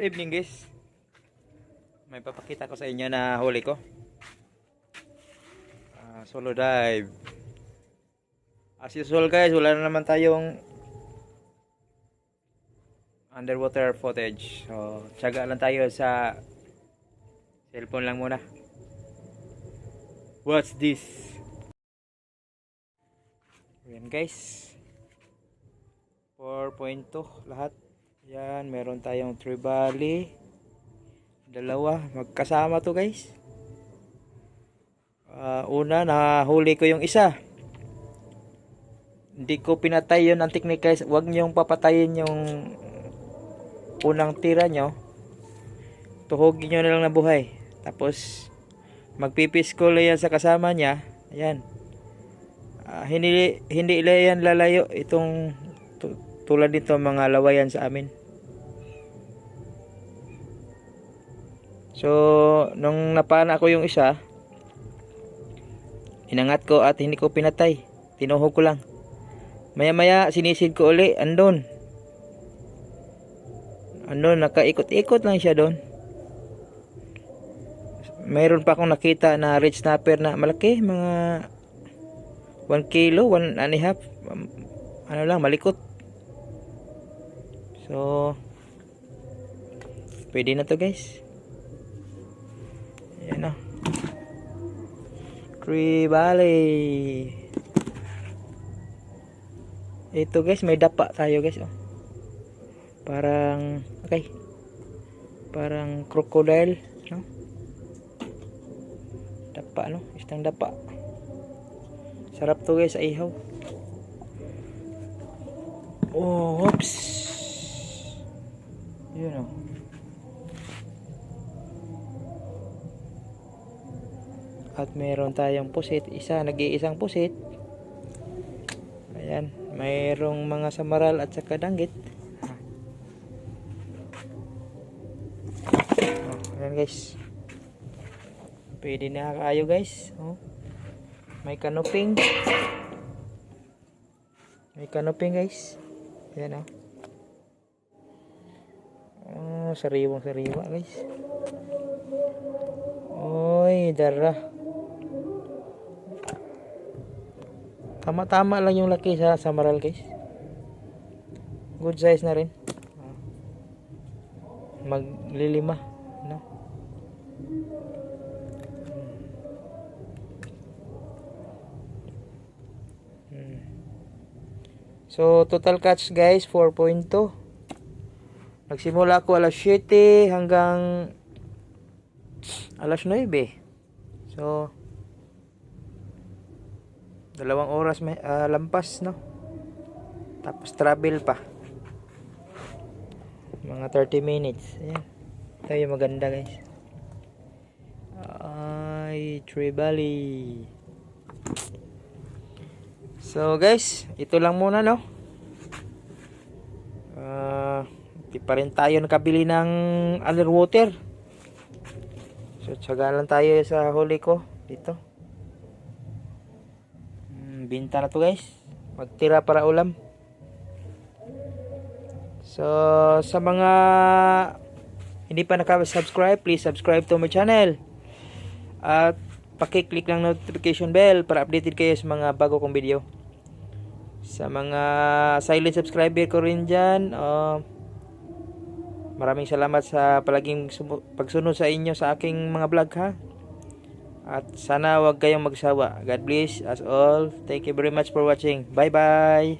Good evening guys. May papakita ko sa inyo na huli ko. Ah, solo dive. As usual guys, wala na naman tayong underwater footage. So, tiyaga lang tayo sa cellphone lang muna. What's this? Ayan guys. 4.2 lahat. Yan, meron tayong tribali. Dalawa, magkasama to guys. Ah, una, nahuli ko yung isa. Hindi ko pinatay yun ang technique guys. Huwag niyong papatayin yung unang tira nyo. Tuhogin nyo na lang na buhay. Tapos, magpipis ko lang yan sa kasama niya. Ayan. Ah, hindi, hindi yan lalayo. Itong tu- tulad nito mga lawayan sa amin. So, nung napana ko yung isa, inangat ko at hindi ko pinatay. Tinuhog ko lang. Maya maya, sinisid ko uli. Andun. Andun, nakaikot-ikot lang siya doon. Mayroon pa akong nakita na red snapper na malaki. Mga 1 kilo, 1 and a half. Um, Ano lang, malikot. So, pwede na to guys. Ayan o. Tree Valley. Ito guys, may dapa tayo guys. Oh. Parang, okay. Parang crocodile. No? Dapa no? Istang dapa. Sarap to guys, ihaw. Oh, whoops. Yun oh. At meron tayong pusit. Isa, nag-iisang pusit. Ayan. Mayroong mga samaral at saka danggit. Oh, ayan guys. Pwede na kayo guys. Oh. May kanuping. May kanuping guys. Ayan oh. Oh, sariwang sariwa guys. Oy, dara. Tama-tama lang yung laki sa samaral guys. Good size na rin. Maglilima, no? Hmm. So, total catch guys, 4.2. Nagsimula ako alas 7 hanggang alas 9. So, dalawang oras may ah, lampas, no? Tapos travel pa. Mga 30 minutes. Ayan. Ito yung maganda, guys. Ay, Valley. So, guys, ito lang muna, no? Ah, di pa rin tayo nakabili ng underwater. So, tsaga lang tayo sa huli ko dito. Mm, binta na to guys. Magtira para ulam. So, sa mga hindi pa nakasubscribe, please subscribe to my channel. At pakiclick lang notification bell para updated kayo sa mga bago kong video. Sa mga silent subscriber ko rin dyan, uh, maraming salamat sa palaging pagsunod sa inyo sa aking mga vlog ha. At sana wag kayong magsawa. God bless us all. Thank you very much for watching. Bye bye.